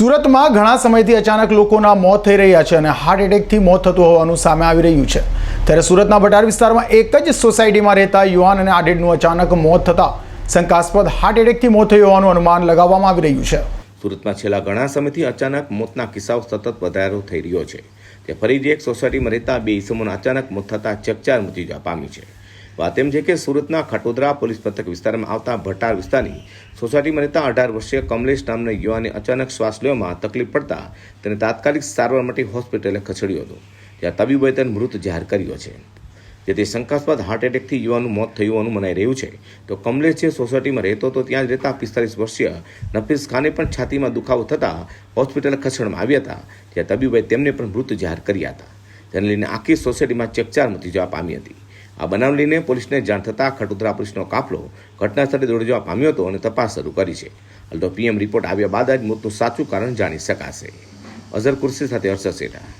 સુરતમાં ઘણા સમયથી અચાનક લોકોના મોત થઈ રહ્યા છે અને હાર્ટ એટેકથી મોત થતું હોવાનું સામે આવી રહ્યું છે. ત્યારે સુરતના ભટાર વિસ્તારમાં એક જ સોસાયટીમાં રહેતા યુવાન અને આડેડનું અચાનક મોત થતાં શંકાસ્પદ હાર્ટ એટેકથી મોત થયું હોવાનું અનુમાન લગાવવામાં આવી રહ્યું છે. સુરતમાં છેલ્લા ઘણા સમયથી અચાનક મોતના કિસ્સાઓ સતત વધારો થઈ રહ્યો છે. તે ફરીથી એક સોસાયટીમાં રહેતા બે ઈસમોના અચાનક મોત થતાં ચકચાર મચી જવા પામી છે. વાત એમ છે કે સુરતના ખટોદરા પોલીસ મથક વિસ્તારમાં આવતા ભટાર વિસ્તારની સોસાયટીમાં રહેતા અઢાર વર્ષીય કમલેશ નામના યુવાને અચાનક શ્વાસ લેવામાં તકલીફ પડતા તેને તાત્કાલિક સારવાર માટે હોસ્પિટલે ખસેડ્યો હતો, જ્યાં તબીબોએ તેને મૃત જાહેર કર્યો છે. જેથી શંકાસ્પદ હાર્ટ એટેકથી યુવાનનું મોત થયું હોવાનું મનાઈ રહ્યું છે. તો કમલેશ જે સોસાયટીમાં રહેતો હતો, ત્યાં જ રહેતા પિસ્તાલીસ વર્ષીય નફીસ ખાને પણ છાતીમાં દુખાવો થતાં હોસ્પિટલે ખસેડવામાં આવ્યા હતા, જ્યાં તબીબોએ તેમને પણ મૃત જાહેર કર્યા હતા. તેને લઈને આખી સોસાયટીમાં ચકચાર મચી જવા પામી હતી. આ બનાવ લઈને પોલીસને જાણ થતાં ખટોદરા પોલીસનો કાફલો ઘટના સ્થળે દોડી જવા પામ્યો હતો અને તપાસ શરૂ કરી છે. તો પીએમ રિપોર્ટ આવ્યા બાદ જ મોતનું સાચું કારણ જાણી શકાશે. અઝર કુર્સી સાથે હર્ષદ સેઠા.